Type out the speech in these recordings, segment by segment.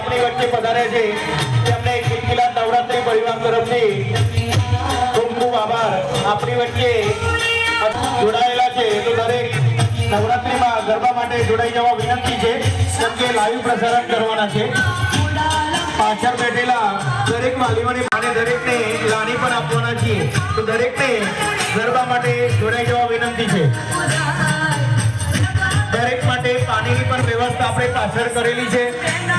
આપણી વચ્ચે પધારે છે. તેમને કિલકિલા નવરાત્રી પરિવાર તરફથી ખૂબ ખૂબ આભાર. આપણી વચ્ચે જોડાયેલા છે. તો દરેક નવરાત્રીમાં ગરબા માટે જોડાઈ જવા વિનંતી છે. કેમ કે લાઈવ પ્રસારણ કરવાના છે. પાછળ બેઠેલા દરેક વાલીઓને અને દરેકને લાણી પણ આપવાના છીએ. તો દરેકને ગરબા માટે જોડાઈ જવા વિનંતી છે. આપણે પાછળ કરેલી છે.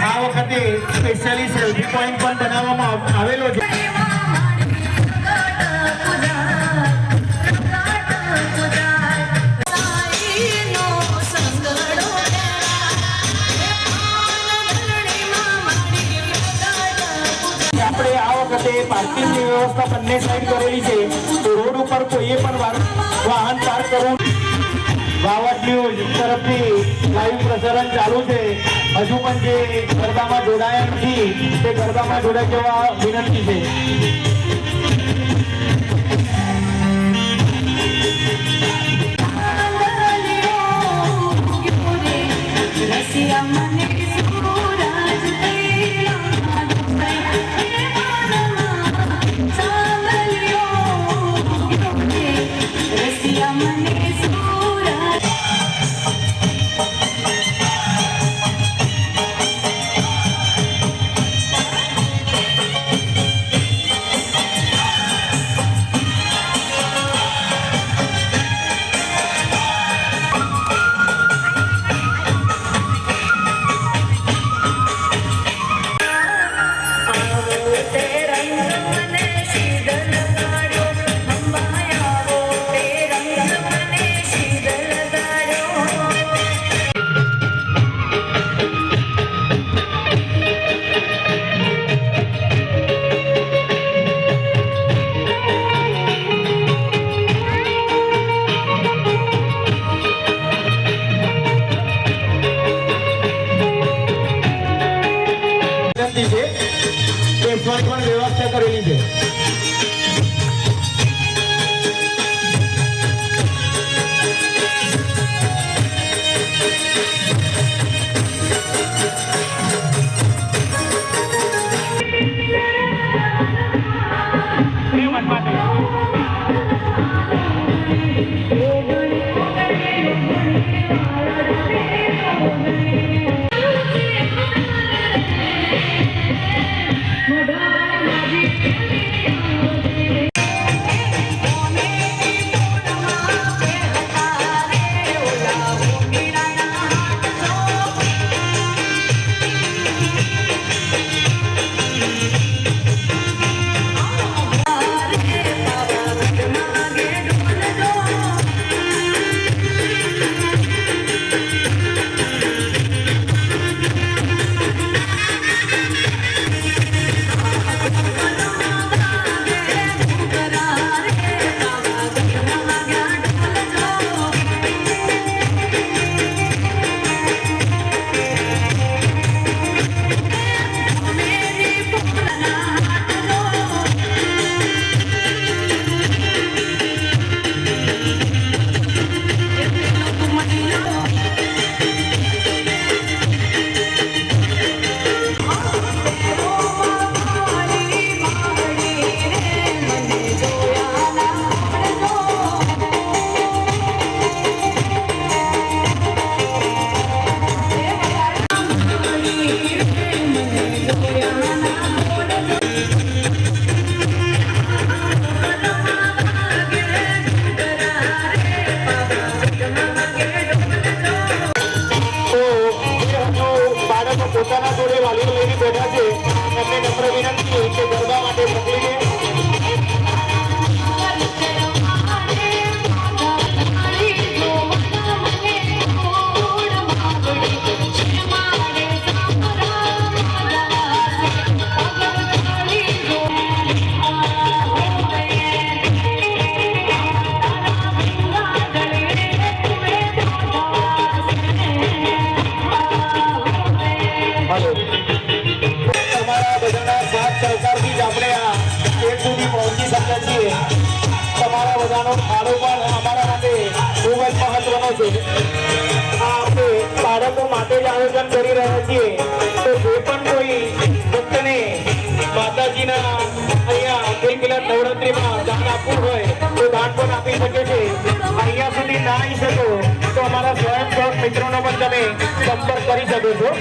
આ વખતે સ્પેશિયલી સેલ્ફી પોઈન્ટ પણ બનાવવામાં આવેલો છે. આપણે આ વખતે પાર્કિંગની વ્યવસ્થા બંને સાઈડ કરેલી છે. તો રોડ ઉપર કોઈએ પણ વાહન પાર્ક કરવું વાવડ ન્યૂઝ તરફથી લાઈવ પ્રસારણ ચાલુ છે. હજુ પણ જે ગરબામાં જોડાયા નથી, તે ગરબામાં જોડાઈ જવા વિનંતી છે. थोडे वाली देण्याचे त्यांनी नम्र विनंती છે. આપણે બાળકો કોઈ ભક્તને માતાજીના અહીંયા કોઈ પેલા નવરાત્રીમાં દાન આપવું હોય, તો દાન પણ આપી શકે છે. અહીંયા સુધી ના શકો, તો અમારા સ્વયંસેવક મિત્રોનો પણ તમે સંપર્ક કરી શકો છો.